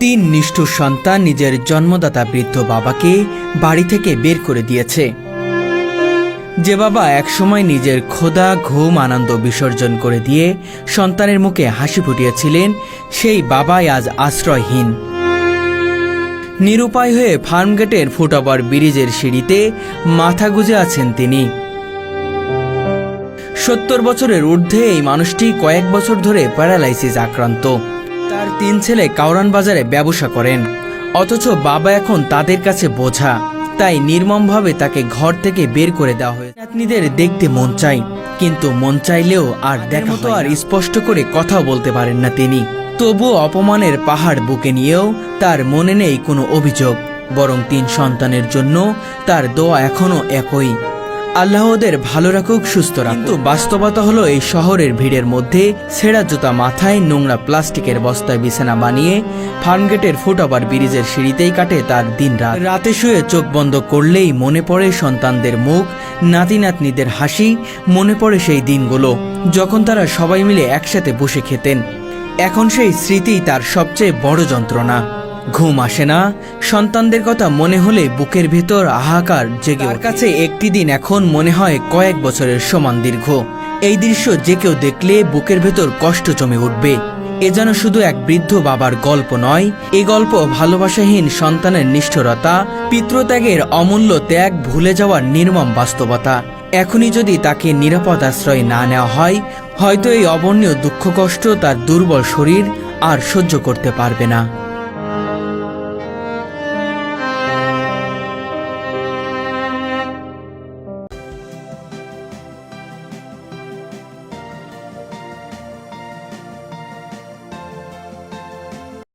তিন নিষ্ঠুর সন্তান নিজের জন্মদাতা বৃদ্ধ বাবাকে বাড়ি থেকে বের করে দিয়েছে। যে বাবা একসময় নিজের ক্ষুধা, ঘুম, আনন্দ বিসর্জন করে দিয়ে সন্তানের মুখে হাসি ফুটিয়েছিলেন, সেই বাবাই আজ আশ্রয়হীন। নিরুপায় হয়ে ফার্মগেটের ফুটওভার ব্রিজের সিঁড়িতে মাথা গুজে আছেন তিনি। সত্তর বছরের ঊর্ধ্বে এই মানুষটি কয়েক বছর ধরে প্যারালাইসিস আক্রান্ত। তার তিন ছেলে কাউরান বাজারে ব্যবসা করেন। অথচ বাবা এখন তাদের কাছে বোঝা। তাই নির্মমভাবে তাকে ঘর থেকে বের করে দেওয়া হয়েছে। নাতনিদের দেখতে মন চাই কিন্তু মন চাইলেও আর দেখা তো আর স্পষ্ট করে কথাও বলতে পারেন না তিনি। তবুও অপমানের পাহাড় বুকে নিয়েও তার মনে নেই কোনো অভিযোগ বরং তিন সন্তানের জন্য তার দোয়া এখনও একই। আল্লাহ ওদের ভালো রাখুক, সুস্থ রাখুক। বাস্তবতা হলো এই শহরের ভিড়ের মধ্যে ছেঁড়া জুতা মাথায় নোংরা প্লাস্টিকের বস্তায় বিছানা বানিয়ে ফার্মগেটের ফুটওভার ব্রিজের সিঁড়িতেই কাটে তার দিন রাত। রাতে শুয়ে চোখ বন্ধ করলেই মনে পড়ে সন্তানদের মুখ, নাতি নাতনিদের হাসি, মনে পড়ে সেই দিনগুলো, যখন তারা সবাই মিলে একসাথে বসে খেতেন। এখন সেই স্মৃতি তার সবচেয়ে বড় যন্ত্রণা। ঘুম আসে না। সন্তানদের কথা মনে হলে বুকের ভেতর হাহাকার জেগে ওর কাছে একটি দিন এখন মনে হয় কয়েক বছরের সমান দীর্ঘ। এই দৃশ্য যে কেউ দেখলে বুকের ভেতর কষ্ট জমে উঠবে। এ যেন শুধু এক বৃদ্ধ বাবার গল্প নয় এ গল্প ভালোবাসাহীন সন্তানের নিষ্ঠুরতা পিতৃত্যাগের অমূল্য ত্যাগ ভুলে যাওয়ার নির্মম বাস্তবতা। এখনই যদি তাকে নিরাপদ আশ্রয় না নেওয়া হয় হয়তো এই অবর্ণীয় দুঃখ কষ্ট তার দুর্বল শরীর আর সহ্য করতে পারবে না।